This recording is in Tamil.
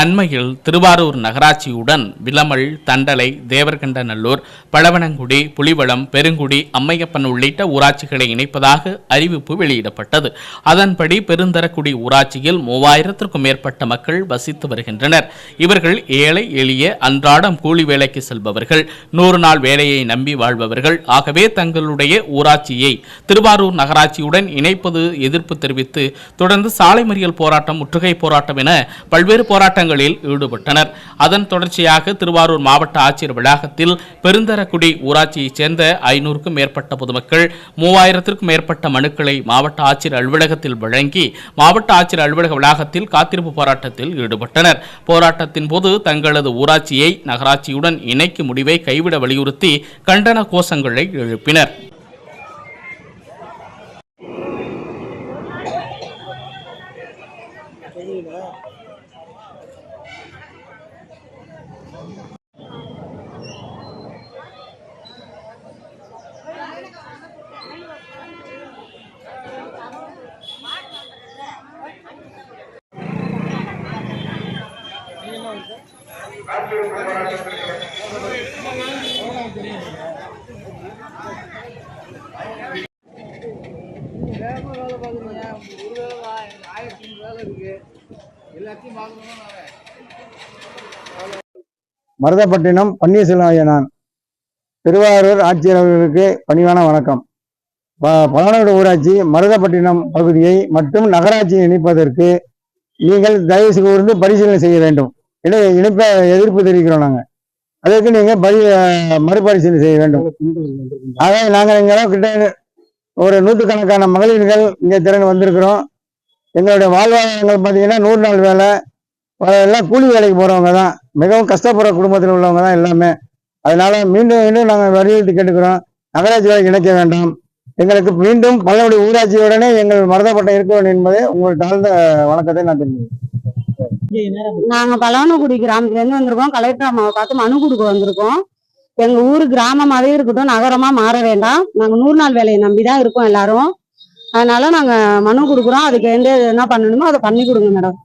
அண்மையில் திருவாரூர் நகராட்சியுடன் விலமல் தண்டலை தேவர்கண்டநல்லூர் பழவனங்குடி புலிவளம் பெருங்குடி அம்மையப்பன் உள்ளிட்ட ஊராட்சிகளை இணைப்பதாக அறிவிப்பு வெளியிடப்பட்டது. அதன்படி பெருந்தரக்குடி ஊராட்சியில் மூவாயிரத்திற்கும் மேற்பட்ட மக்கள் வசித்து வருகின்றனர். இவர்கள் ஏழை எளிய அன்றாடம் கூலி வேலைக்கு செல்பவர்கள் நூறு நாள் வேலையை நம்பி வாழ்பவர்கள். ஆகவே தங்களுடைய ஊராட்சியை திருவாரூர் நகராட்சியுடன் இணைப்பது எதிர்ப்பு தெரிவித்து தொடர்ந்து சாலை மறியல் போராட்டம் முற்றுகை போராட்டம் என பல்வேறு போராட்டங்களில் ஈடுபட்டனர். அதன் தொடர்ச்சியாக திருவாரூர் மாவட்ட ஆட்சியர் வளாகத்தில் பெருந்தரக்குடி ஊராட்சியைச் சேர்ந்த ஐநூறுக்கும் மேற்பட்ட பொதுமக்கள் மூவாயிரத்திற்கும் மேற்பட்ட மனுக்களை மாவட்ட ஆட்சியர் அலுவலகத்தில் வழங்கி மாவட்ட ஆட்சியர் அலுவலக வளாகத்தில் காத்திருப்பு போராட்டத்தில் ஈடுபட்டனர். போராட்டத்தின் போது தங்களது ஊராட்சியை நகராட்சியுடன் இணைக்கும் முடிவை கைவிட வலியுறுத்தி கண்டன கோஷங்களை எழுப்பினர். வேகமாக வேலை ஒரு வேலை ஆயிரத்தி வேலை எல்லாத்தையும் பார்க்கணும்னா மருதப்பட்டினம் பன்னீர்செல்வம் திருவாரூர் ஆட்சியர் அவர்களுக்கு பணிவான வணக்கம். ப- ஊராட்சி மருதப்பட்டினம் பகுதியை மற்றும் நகராட்சியை இணைப்பதற்கு நீங்கள் தயவு கூர்ந்து பரிசீலனை செய்ய வேண்டும். இணை இணைப்ப எதிர்ப்பு தெரிவிக்கிறோம் நாங்கள் அதற்கு நீங்கள் பரி மறுபரிசீலனை செய்ய வேண்டும். ஆக நாங்கள் இங்கே கிட்ட ஒரு நூற்றுக்கணக்கான மகளிர்கள் இங்கே திறன் வந்திருக்கிறோம். எங்களுடைய வாழ்வாதாரங்கள் பார்த்தீங்கன்னா நூறு நாள் வேலை. எல்லாம் கூலி வேலைக்கு போகிறவங்க தான். மிகவும் கஷ்டப்படுற குடும்பத்தில் உள்ளவங்க தான் எல்லாமே. அதனால மீண்டும் மீண்டும் நாங்கள் வலியுறுத்தி கேட்டுக்கிறோம். நகராட்சி வேலைக்கு இணைக்க வேண்டாம். எங்களுக்கு மீண்டும் பல்லவடி ஊராட்சியுடனே எங்கள் மருதப்பட்டம் இருக்க வேண்டும் என்பதே உங்கள் தாழ்ந்த வணக்கத்தை நான் தெரிவிக்கிறேன். நாங்க பலவனகுடி கிராமத்துல இருந்து வந்திருக்கோம். கலெக்டர் அம்மாவை பார்த்து மனு கொடுக்க வந்திருக்கோம். எங்க ஊர் கிராமமாவே இருக்கட்டும் நகரமா மாற வேண்டாம். நாங்க நூறு நாள் வேலையை நம்பிதான் இருக்கோம் எல்லாரும். அதனால நாங்க மனு கொடுக்குறோம். அதுக்கு எந்த என்ன பண்ணணுமோ அதை பண்ணி கொடுங்க மேடம்.